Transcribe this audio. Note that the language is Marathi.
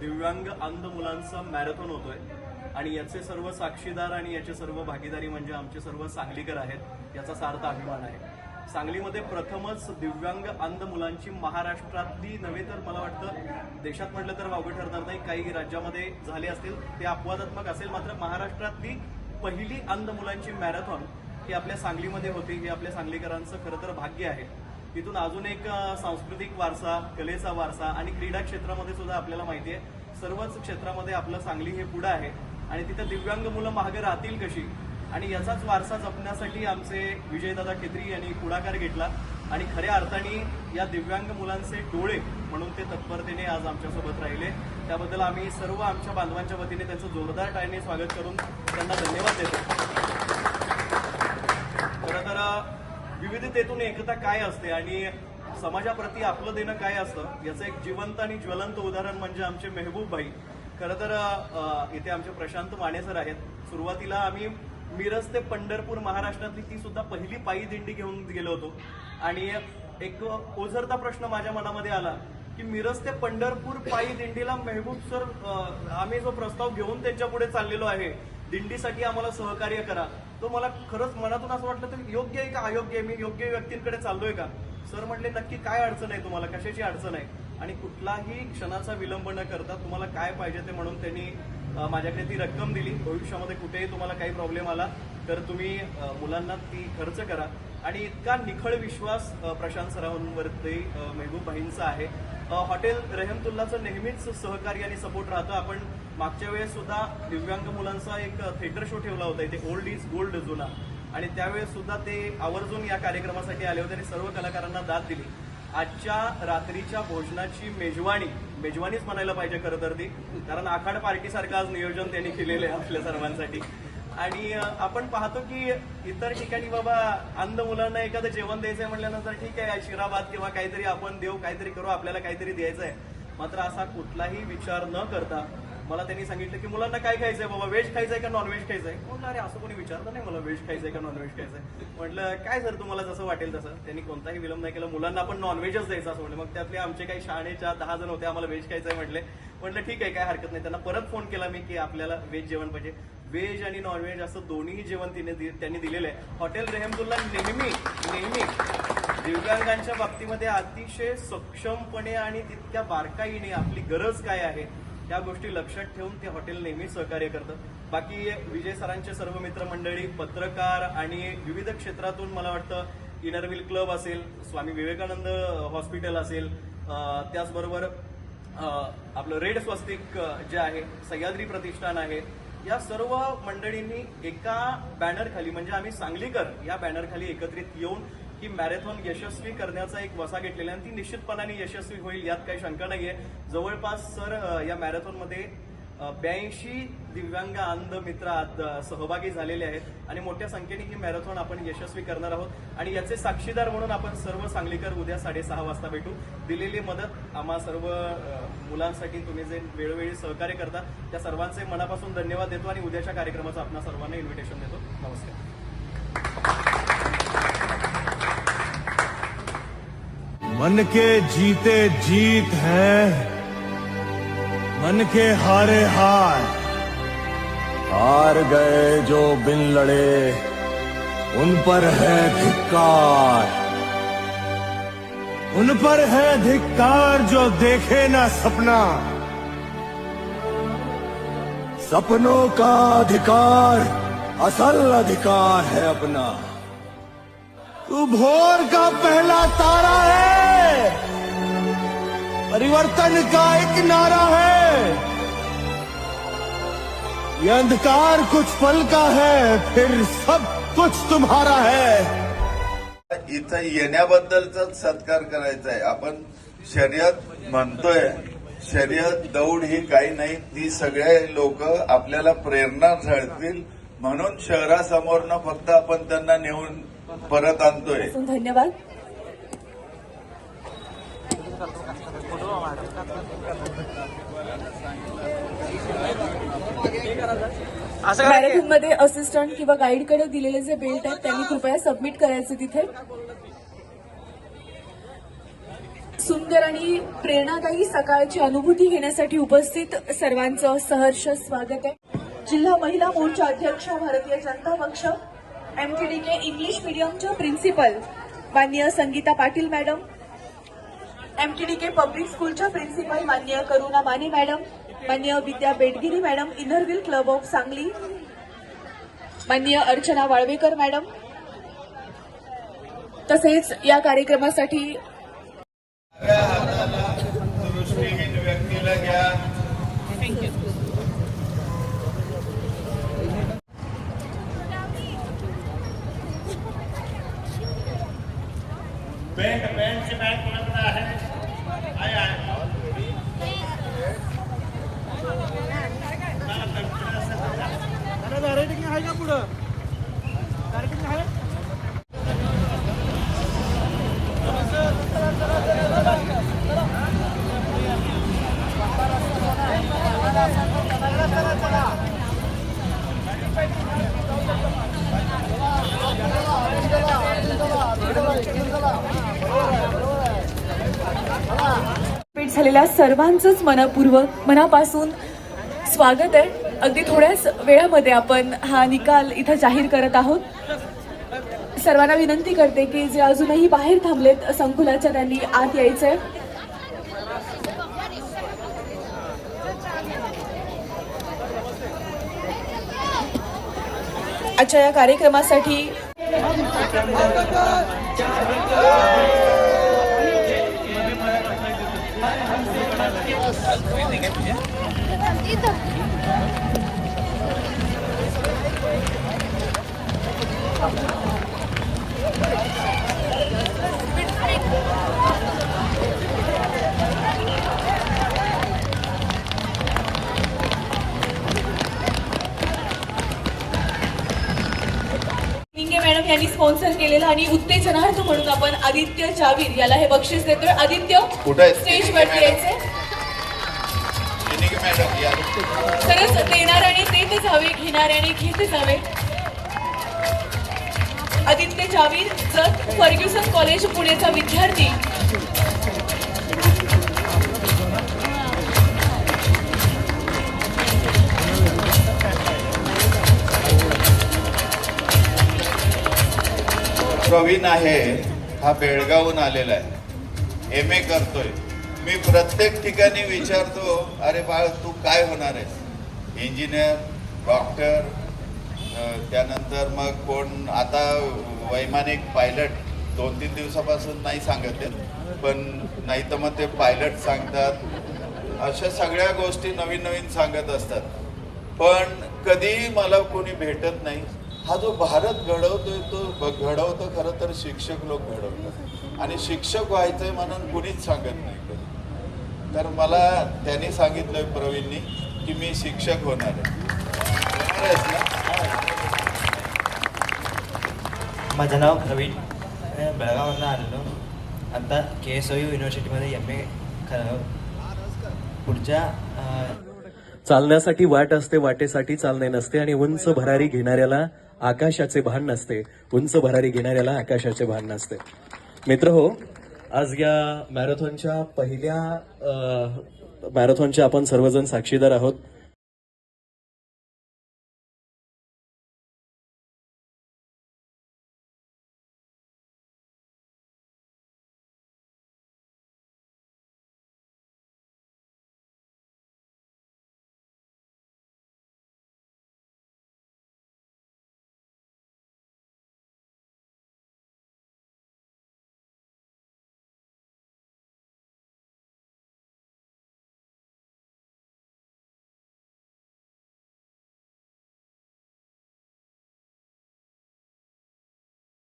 दिव्यांग अंध मुलांचा मॅरेथॉन होतोय. आणि याचे सर्व साक्षीदार आणि याचे सर्व भागीदारी म्हणजे आमचे सर्व सांगलीकर आहेत याचा सार्थ अभिमान आहे. सांगलीमध्ये प्रथमच दिव्यांग अंध मुलांची महाराष्ट्रातली नव्हे तर मला वाटतं देशात म्हटलं तर वावगं ठरणार नाही. काही राज्यामध्ये झाले असतील ते अपवादात्मक असेल मात्र महाराष्ट्रातली पहिली अंध मुलांची मॅरेथॉन ही आपल्या सांगलीमध्ये होती. हे आपल्या सांगलीकरांचं खरं तर भाग्य आहे. तिथून अजून एक सांस्कृतिक वारसा कलेचा वारसा आणि क्रीडा क्षेत्रामध्ये सुद्धा आपल्याला माहिती आहे. सर्वच क्षेत्रामध्ये आपलं सांगली हे पुढं आहे. आणि तिथं दिव्यांग मुलं मागे राहतील कशी? आणि याचाच वारसा जपण्यासाठी आमचे विजयदादा खेत्री यांनी पुढाकार घेतला. आणि खऱ्या अर्थाने या दिव्यांग मुलांचे डोळे म्हणून ते तत्परतेने आज आमच्यासोबत राहिले. त्याबद्दल आम्ही सर्व आमच्या बांधवांच्या वतीने त्यांचं जोरदार टाळीने स्वागत करून त्यांना धन्यवाद देतो खरं तर विविधतेतून एकता काय असते आणि समाजाप्रती आपलं देणं काय असतं याचं एक जिवंत आणि ज्वलंत उदाहरण म्हणजे आमचे मेहबूब भाई. खरं तर इथे आमचे प्रशांत माने सर आहेत. सुरुवातीला आम्ही मिरज ते पंढरपूर महाराष्ट्रातली ती सुद्धा पहिली पायी दिंडी घेऊन गेलो होतो. आणि एक ओझरता प्रश्न माझ्या मनामध्ये आला की मिरज ते पंढरपूर पायी दिंडीला मेहबूब सर आम्ही जो प्रस्ताव घेऊन त्यांच्या पुढे चाललेलो आहे दिंडीसाठी आम्हाला सहकार्य करा. तो मला खरंच मनातून असं वाटलं तर योग्य आहे का अयोग्य आहे? मी योग्य व्यक्तींकडे चाललोय का? सर म्हटले नक्की काय अडचण आहे तुम्हाला? कशाची अडचण आहे? आणि कुठलाही क्षणाचा विलंब न करता तुम्हाला काय पाहिजे ते म्हणून त्यांनी माझ्याकडे ती रक्कम दिली. भविष्यामध्ये कुठेही तुम्हाला काही प्रॉब्लेम आला तर तुम्ही मुलांना ती खर्च करा. आणि इतका निखळ विश्वास प्रशांत सरावांवरती अ, मेहबूब भाईंचा आहे. हॉटेल रहमतुल्लाचं नेहमीच सहकार्य आणि सपोर्ट राहतं. आपण मागच्या वेळेस सुद्धा दिव्यांग मुलांचा एक थिएटर शो ठेवला होता इथे. ओल्ड इज गोल्ड जुना. आणि त्यावेळेस सुद्धा ते आवर्जून या कार्यक्रमासाठी आले होते आणि सर्व कलाकारांना दाद दिली. आजच्या रात्रीच्या भोजनाची मेजवानी मेजवानीच म्हणायला पाहिजे खरं तर ती. कारण आखाड पार्टीसारखं आज नियोजन त्यांनी केलेलं आहे आपल्या सर्वांसाठी. आणि आपण पाहतो की इतर ठिकाणी बाबा अंध मुलांना एखादं जेवण द्यायचंय म्हटल्यानंतर ठीक आहे शिराबाद किंवा काहीतरी आपण देऊ काहीतरी करू आपल्याला काहीतरी द्यायचं आहे मात्र असा कुठलाही विचार न करता मला त्यांनी सांगितलं की मुलांना काय खायचंय बाबा व्हेज खायचंय का नॉनव्हेज खायचंय? म्हटलं अरे असं कोणी विचारलं नाही मला व्हेज खायचंय का नॉनव्हेज खायचंय? म्हटलं काय सर तुम्हाला जसं वाटेल तसं. त्यांनी कोणताही विलंब नाही केला मुलांना आपण नॉनव्हेजच द्यायचं. असं म्हटलं. मग त्यातले आमचे काही शाळेच्या दहा जण होते आम्हाला व्हेज खायचंय म्हटले. म्हटलं ठीक आहे काय हरकत नाही. त्यांना परत फोन केला मी की आपल्याला व्हेज जेवण पाहिजे. व्हेज आणि नॉनव्हेज असं दोन्हीही जेवण तिने दि- त्यांनी दिलेलं आहे. हॉटेल रेहमदुल्ला नेहमी नेहमी दिव्यांगांच्या बाबतीमध्ये अतिशय सक्षमपणे आणि तितक्या बारकाईने आपली गरज काय आहे या गोष्टी लक्षात ठेवून ते हॉटेल नेहमी सहकार्य करतं बाकी विजय सरांचे सर्व मित्रमंडळी पत्रकार आणि विविध क्षेत्रातून मला वाटतं इनरव्हिल क्लब असेल स्वामी विवेकानंद हॉस्पिटल असेल त्याचबरोबर आपलं रेड स्वस्तिक जे आहे सह्याद्री प्रतिष्ठान आहे या सर्व मंडळींनी एका बॅनर खाली म्हणजे आम्ही सांगलीकर या बॅनर खाली एकत्रित येऊन ही मॅरेथॉन यशस्वी करण्याचा एक वसा घेतलेला आणि ती निश्चितपणाने यशस्वी होईल यात काही शंका नाहीये. जवळपास सर या मॅरेथॉनमध्ये ब्याऐंशी दिव्यांग अंध मित्र आज, सहभागी झालेले आहेत. आणि मोठ्या संख्येने ही मॅरेथॉन आपण यशस्वी करणार आहोत. आणि याचे साक्षीदार म्हणून आपण सर्व सांगलीकर उद्या साडेसहा वाजता भेटू. दिलेली मदत आम्हा सर्व मुलांसाठी तुम्ही जे वेळोवेळी सहकार्य करता त्या सर्वांचे मनापासून धन्यवाद देतो आणि उद्याच्या कार्यक्रमाचं आपण सर्वांना इन्व्हिटेशन देतो. नमस्कार. मन के जीते जीत है। मन के हारे हार। हार गए जो बिन लड़े, उन पर है धिक्कार। उन पर है धिक्कार जो देखे ना सपना। सपनों का अधिकार, असल अधिकार है अपना। तू भोर का पहला तारा है। परिवर्तन का एक नारा है? ये अंधकार कुछ पल का है फिर सब कुछ तुम्हारा है। इथं येण्याबद्दलचाच सत्कार करायचा आहे. आपण शर्यत म्हणतोय शर्यत दौड ही काही नाही ती सगळे लोक आपल्याला प्रेरणा ठरतील म्हणून शहरासमोरनं फक्त आपण त्यांना नेऊन परत आणतोय. धन्यवाद. मॅरेथॉनमध्ये असिस्टंट किंवा गाईडकडे दिलेले जे बेल्ट आहेत त्यांनी कृपया सबमिट करायचे तिथे. सुंदर सुंदर आणि प्रेरणादायी सकाळची अनुभूती घेण्यासाठी उपस्थित सर्वांचं सहर्ष स्वागत आहे. जिल्हा महिला मोर्चा अध्यक्ष भारतीय जनता पक्ष एमटीडीके इंग्लिश मीडियमच्या प्रिन्सिपल मान्य Sangita Patil madam M T D K public स्कूलच्या प्रिन्सिपल मान्य करुणा माने मॅडम मान्य Vidya Betgiri madam inner wheel club of Sangli. मान्य अर्चना वाळवेकर मॅडम. तसेच या कार्यक्रमासाठी सगळ्या हाताला भेट झालेल्या सर्वांचंच मनपूर्वक मनापासून स्वागत आहे. अगदी थोड्याच वेळामध्ये आपण हा निकाल इथं जाहीर करत आहोत. सर्वांना विनंती करते की जे अजूनही बाहेर थांबलेत संकुलाच्या त्यांनी आत यायचंय. आजच्या या कार्यक्रमासाठी यांनी स्पॉन्सर केलेलं आणि उत्तेजनार्थ म्हणून आपण आदित्य चावीर याला हे बक्षीस देतोय आदित्य? स्टेज वरती यायचे खरंच देणार आणि देत जावे घेणार आणि घेत जावे. आदित्य जावीर जत फर्ग्युसन कॉलेज पुण्याचा विद्यार्थी. प्रवीण आहे हा बेळगावहून आलेला आहे. एम ए करतोय. मी प्रत्येक ठिकाणी विचारतो अरे बाळ तू काय होणार आहे इंजिनियर डॉक्टर त्यानंतर मग कोण आता वैमानिक पायलट दोन तीन दिवसापासून नाही सांगत आहेत पण नाही तर मग ते पायलट सांगतात. अशा सगळ्या गोष्टी नवीन नवीन सांगत असतात. पण कधीही मला कोणी भेटत नाही. हा जो भारत घडवतोय तो ब- घडवतो खरं तर शिक्षक लोक घडवतात. आणि शिक्षक व्हायचंय म्हणून कुणीच सांगत नाही कधी. तर मला त्यांनी सांगितलंय प्रवीणनी की मी शिक्षक होणार आहे. माझं नाव प्रवीण. मी बेळगावमधनं आलेलो. आता के एस यू युनिव्हर्सिटीमध्ये एम ए पुढच्या चालण्यासाठी वाट असते वाटेसाठी चालणे नसते आणि उंच भरारी घेणाऱ्याला आकाशाचे भान नसते. उंच भरारी घेणाऱ्याला आकाशाचे भान नसते. मित्र हो आज या मॅरेथॉनच्या पहिल्या मॅरेथॉनच्या आपण सर्वजण साक्षीदार आहोत.